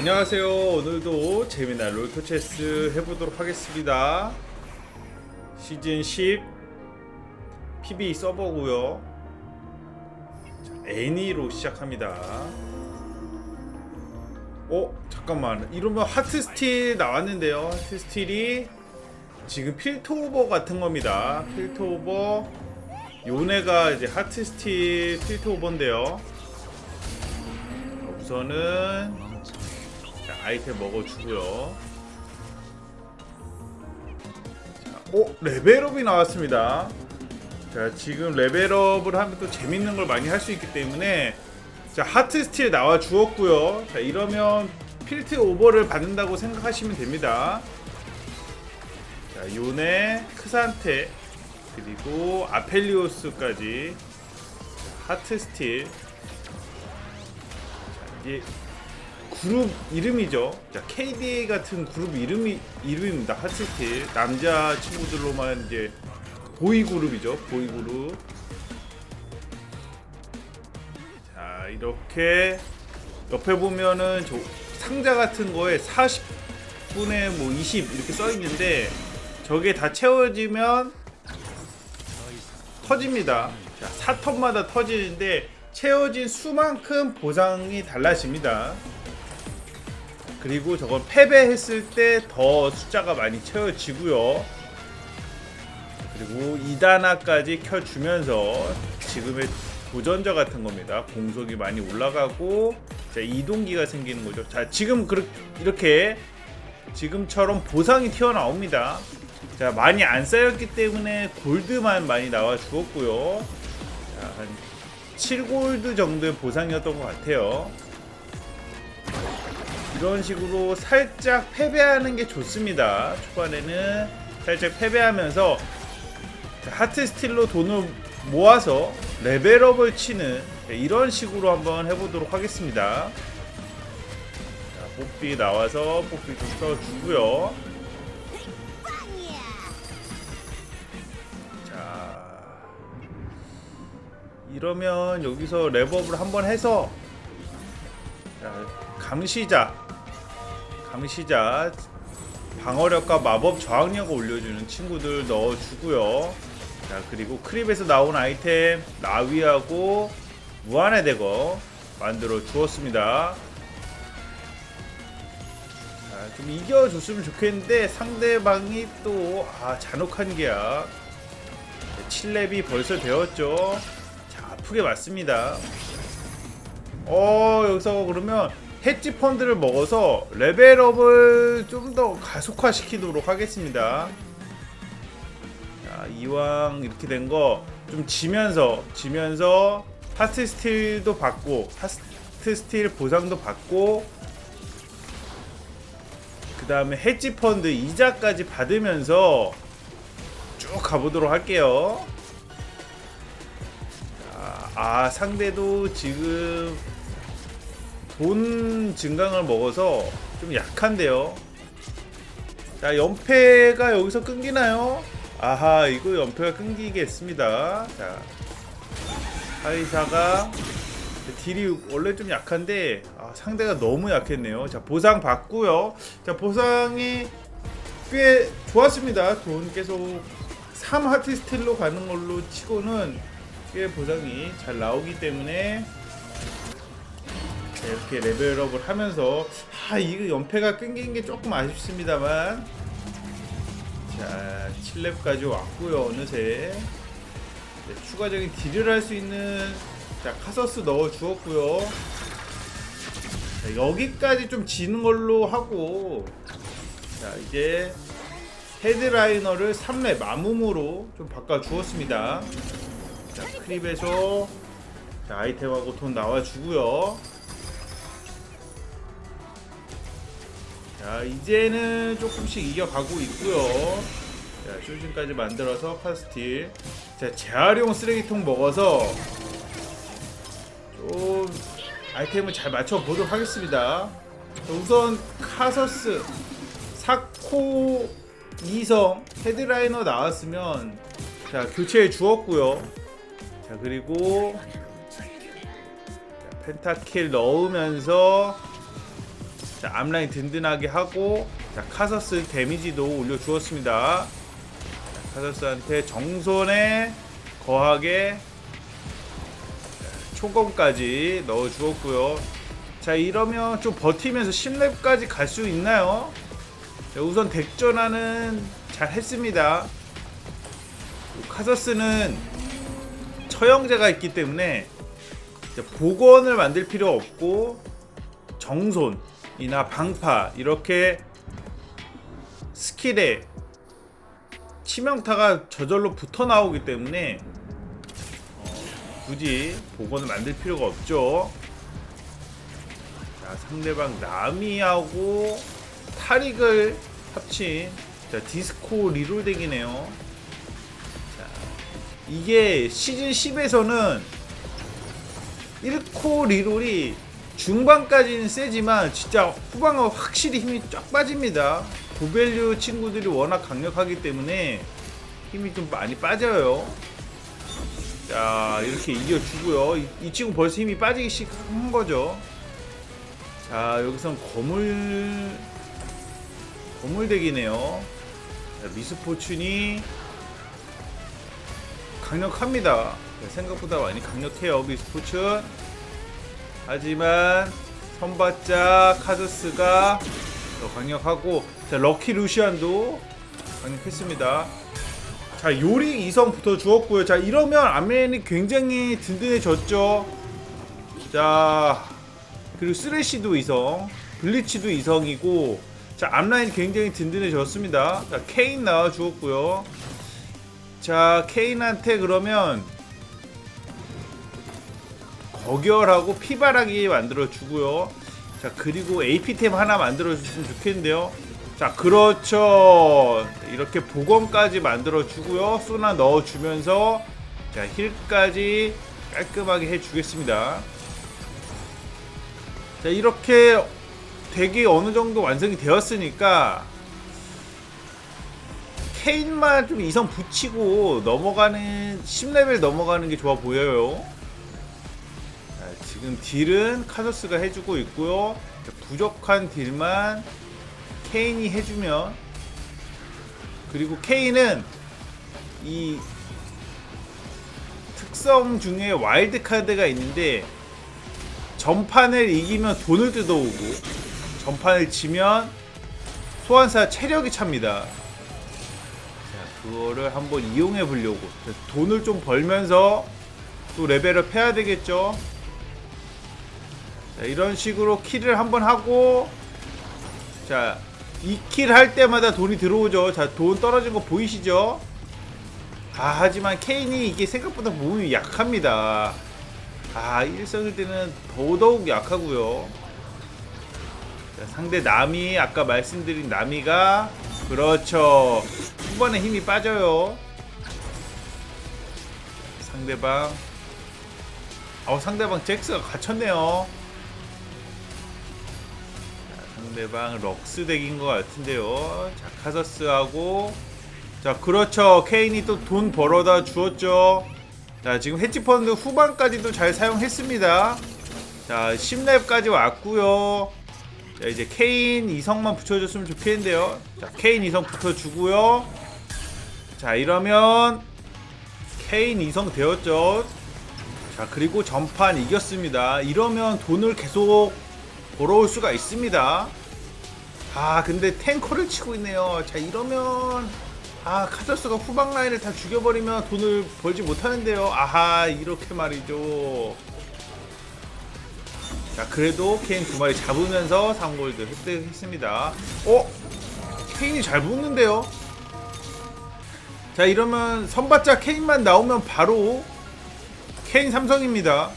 안녕하세요. 오늘도 재미난 롤토체스 해보도록 하겠습니다. 시즌 10 PB 서버고요. 자, 애니로 시작합니다. 어 잠깐만 이러면 하트 스틸 나왔는데요. 하트 스틸이 지금 필터오버 같은 겁니다. 필터오버 요네가 이제 하트 스틸 필터오버인데요. 우선은 자, 아이템 먹어주고요. 자, 오 레벨업이 나왔습니다. 자 지금 레벨업을 하면 또 재밌는 걸 많이 할 수 있기 때문에 자 하트 스틸 나와 주었고요. 자 이러면 필트 오버를 받는다고 생각하시면 됩니다. 자 요네 크산테 그리고 아펠리오스까지 자, 하트 스틸 자, 이게 그룹 이름이죠. 자, KDA 같은 그룹 이름이 이름입니다. 하트스틸 남자 친구들로만 이제 보이 그룹이죠. 보이 그룹. 자, 이렇게 옆에 보면은 저 상자 같은 거에 40분에 뭐 20 이렇게 써 있는데 저게 다 채워지면 터집니다. 자, 4턴마다 터지는데 채워진 수만큼 보상이 달라집니다. 그리고 저건 패배했을 때 더 숫자가 많이 채워지고요. 그리고 2단화까지 켜주면서 지금의 도전자 같은 겁니다. 공속이 많이 올라가고 자, 이동기가 생기는 거죠. 자, 지금 그렇- 이렇게 지금처럼 보상이 튀어나옵니다. 자, 많이 안 쌓였기 때문에 골드만 많이 나와 주었고요. 자, 한 7골드 정도의 보상이었던 것 같아요. 이런 식으로 살짝 패배하는 게 좋습니다. 초반에는 살짝 패배하면서 하트 스틸로 돈을 모아서 레벨업을 치는 이런 식으로 한번 해보도록 하겠습니다. 자, 뽀삐 나와서 뽀삐 좀 써주고요. 자, 이러면 여기서 랩업을 한번 해서 자, 감시자 감시자 방어력과 마법 저항력을 올려주는 친구들 넣어주고요. 자 그리고 크립에서 나온 아이템 나위하고 무한의 대거 만들어 주었습니다. 자, 좀 이겨줬으면 좋겠는데 상대방이 또 아, 잔혹한 게야. 7렙이 벌써 되었죠. 자 아프게 맞습니다. 어 여기서 그러면 해지 펀드를 먹어서 레벨업을 좀 더 가속화 시키도록 하겠습니다. 자, 이왕 이렇게 된 거 좀 지면서 지면서 하트 스틸도 받고 하트 스틸 보상도 받고 그 다음에 해지 펀드 이자까지 받으면서 쭉 가보도록 할게요. 자, 아 상대도 지금 돈 증강을 먹어서 좀 약한데요. 자, 연패가 여기서 끊기나요? 아하, 이거 연패가 끊기겠습니다. 자, 하이사가 딜이 원래 좀 약한데 아, 상대가 너무 약했네요. 자, 보상 받고요. 자, 보상이 꽤 좋았습니다. 돈 계속 3 하트 스틸로 가는 걸로 치고는 꽤 보상이 잘 나오기 때문에 자, 이렇게 레벨업을 하면서 아 이거 연패가 끊긴 게 조금 아쉽습니다만. 자 7렙까지 왔고요 어느새. 네, 추가적인 딜을 할 수 있는 자 카서스 넣어 주었고요. 자, 여기까지 좀 지는 걸로 하고 자 이제 헤드라이너를 3렙 아무무로 좀 바꿔 주었습니다. 자 크립에서 자, 아이템하고 돈 나와 주고요 자 이제는 조금씩 이겨가고 있고요. 자 쇼진까지 만들어서 카스틸. 자 재활용 쓰레기통 먹어서 좀 아이템을 잘 맞춰 보도록 하겠습니다. 자, 우선 카서스 사코 이성 헤드라이너 나왔으면 자 교체해 주었고요. 자 그리고 자, 펜타킬 넣으면서 자, 앞라인 든든하게 하고 자, 카서스 데미지도 올려주었습니다. 자, 카서스한테 정손에 거하게 자, 초검까지 넣어주었고요. 자 이러면 좀 버티면서 10렙까지 갈 수 있나요? 자, 우선 덱전환은 잘 했습니다. 카서스는 처형제가 있기 때문에 복원을 만들 필요 없고 정손 이나 방파 이렇게 스킬에 치명타가 저절로 붙어 나오기 때문에 어, 굳이 복원을 만들 필요가 없죠. 자 상대방 나미하고 타릭을 합친 자 디스코 리롤 덱이네요. 자 이게 시즌 10에서는 1코 리롤이 중반까지는 세지만 진짜 후반은 확실히 힘이 쫙 빠집니다. 고밸류 친구들이 워낙 강력하기 때문에 힘이 좀 많이 빠져요. 자 이렇게 이겨주고요. 이, 이 친구 벌써 힘이 빠지기 시작한 거죠. 자 여기선 거물 거물덱이네요. 자, 미스포춘이 강력합니다. 네, 생각보다 많이 강력해요 미스포춘. 하지만 선바자 카드스가 더 강력하고 자 럭키 루시안도 강력했습니다. 자 요리 이성부터 주었고요. 자 이러면 아멘이 굉장히 든든해졌죠. 자 그리고 쓰레쉬도 이성, 블리치도 이성이고 자 앞라인 굉장히 든든해졌습니다. 자 케인 나와 주었고요. 자 케인한테 그러면 거결하고 피바라기 만들어 주고요. 자 그리고 AP템 하나 만들어 주시면 좋겠는데요. 자 그렇죠. 이렇게 복원까지 만들어 주고요. 소나 넣어 주면서 자 힐까지 깔끔하게 해 주겠습니다. 자 이렇게 덱이 어느 정도 완성이 되었으니까 케인만 좀 이성 붙이고 넘어가는 10레벨 넘어가는 게 좋아 보여요. 자, 지금 딜은 카더스가 해주고 있고요. 자, 부족한 딜만 케인이 해주면 그리고 케인은 이 특성 중에 와일드 카드가 있는데 전판을 이기면 돈을 뜯어오고 전판을 지면 소환사 체력이 찹니다. 자, 그거를 한번 이용해 보려고 자, 돈을 좀 벌면서 또 레벨을 패야 되겠죠. 자, 이런 식으로 킬을 한번 하고 자, 이킬할 때마다 돈이 들어오죠. 자, 돈 떨어진 거 보이시죠? 아, 하지만 케인이 이게 생각보다 몸이 약합니다. 아, 일성일 때는 더더욱 약하고요. 자, 상대 나미 아까 말씀드린 나미가 그렇죠. 후반에 힘이 빠져요. 상대방 어 상대방 잭스가 갇혔네요. 자, 상대방 럭스 덱인 것 같은데요. 자 카서스하고 자 그렇죠. 케인이 또 돈 벌어다 주었죠. 자 지금 헤지펀드 후반까지도 잘 사용했습니다. 자 10렙까지 왔고요. 자 이제 케인 이성만 붙여줬으면 좋겠는데요. 자 케인 이성 붙여주고요. 자 이러면 케인 이성 되었죠. 자 그리고 전판 이겼습니다. 이러면 돈을 계속 벌어올 수가 있습니다. 아 근데 탱커를 치고 있네요. 자 이러면 아 카더스가 후방 라인을 다 죽여버리면 돈을 벌지 못하는데요. 아하 이렇게 말이죠. 자 그래도 케인 두 마리 잡으면서 3골드 획득했습니다. 어? 케인이 잘 붙는데요. 자 이러면 선발자 케인만 나오면 바로 케인 삼성입니다.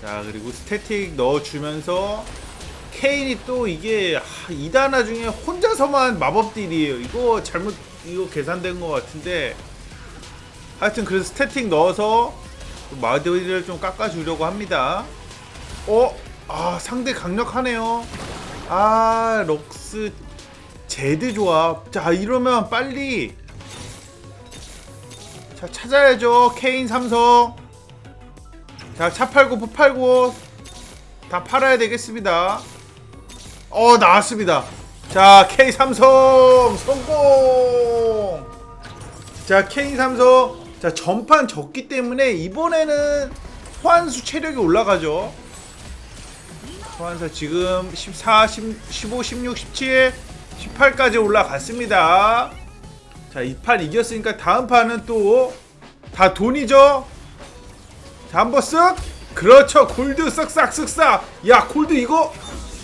자 그리고 스태틱 넣어주면서 케인이 또 이게 하, 2단화 중에 혼자서만 마법 딜이에요. 이거 잘못 이거 계산된 것 같은데 하여튼 그래서 스태틱 넣어서 마드를 좀 깎아주려고 합니다. 어? 아 상대 강력하네요. 아 럭스 제드 조합. 자 이러면 빨리 자 찾아야죠. 케인 삼성. 자차 팔고 부 팔고 다 팔아야 되겠습니다. 어 나왔습니다. 자 K 삼성 성공. 자 K 삼성 자 전판 졌기 때문에 이번에는 소환수 체력이 올라가죠. 소환사 지금 14, 10, 15, 16, 17, 18까지 올라갔습니다. 자, 이 판 이겼으니까 다음 판은 또 다 돈이죠? 자, 한번 쓱! 그렇죠. 골드 쓱싹 쓱싹. 야, 골드 이거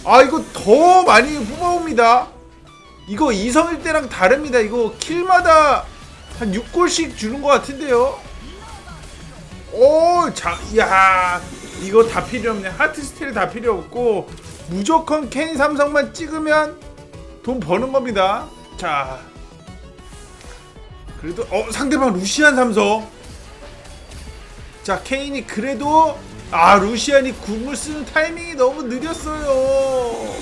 아, 이거 더 많이 뽑아옵니다. 이거 이성일 때랑 다릅니다. 이거 킬마다 한 6골씩 주는 것 같은데요. 오, 자, 야, 이거 다 필요 없네. 하트 스틸 다 필요 없고 무조건 케인 삼성만 찍으면 돈 버는 겁니다. 자, 그래도 어 상대방 루시안 삼성. 자, 케인이 그래도 아 루시안이 궁을 쓰는 타이밍이 너무 느렸어요.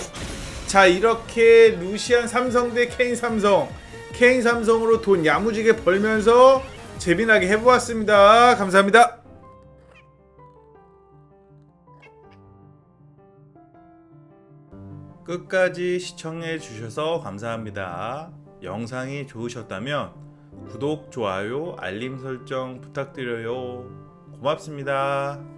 자, 이렇게 루시안 삼성 대 케인 삼성. 케인 삼성으로 돈 야무지게 벌면서 재미나게 해보았습니다. 감사합니다. 끝까지 시청해 주셔서 감사합니다. 영상이 좋으셨다면 구독, 좋아요, 알림 설정 부탁드려요. 고맙습니다.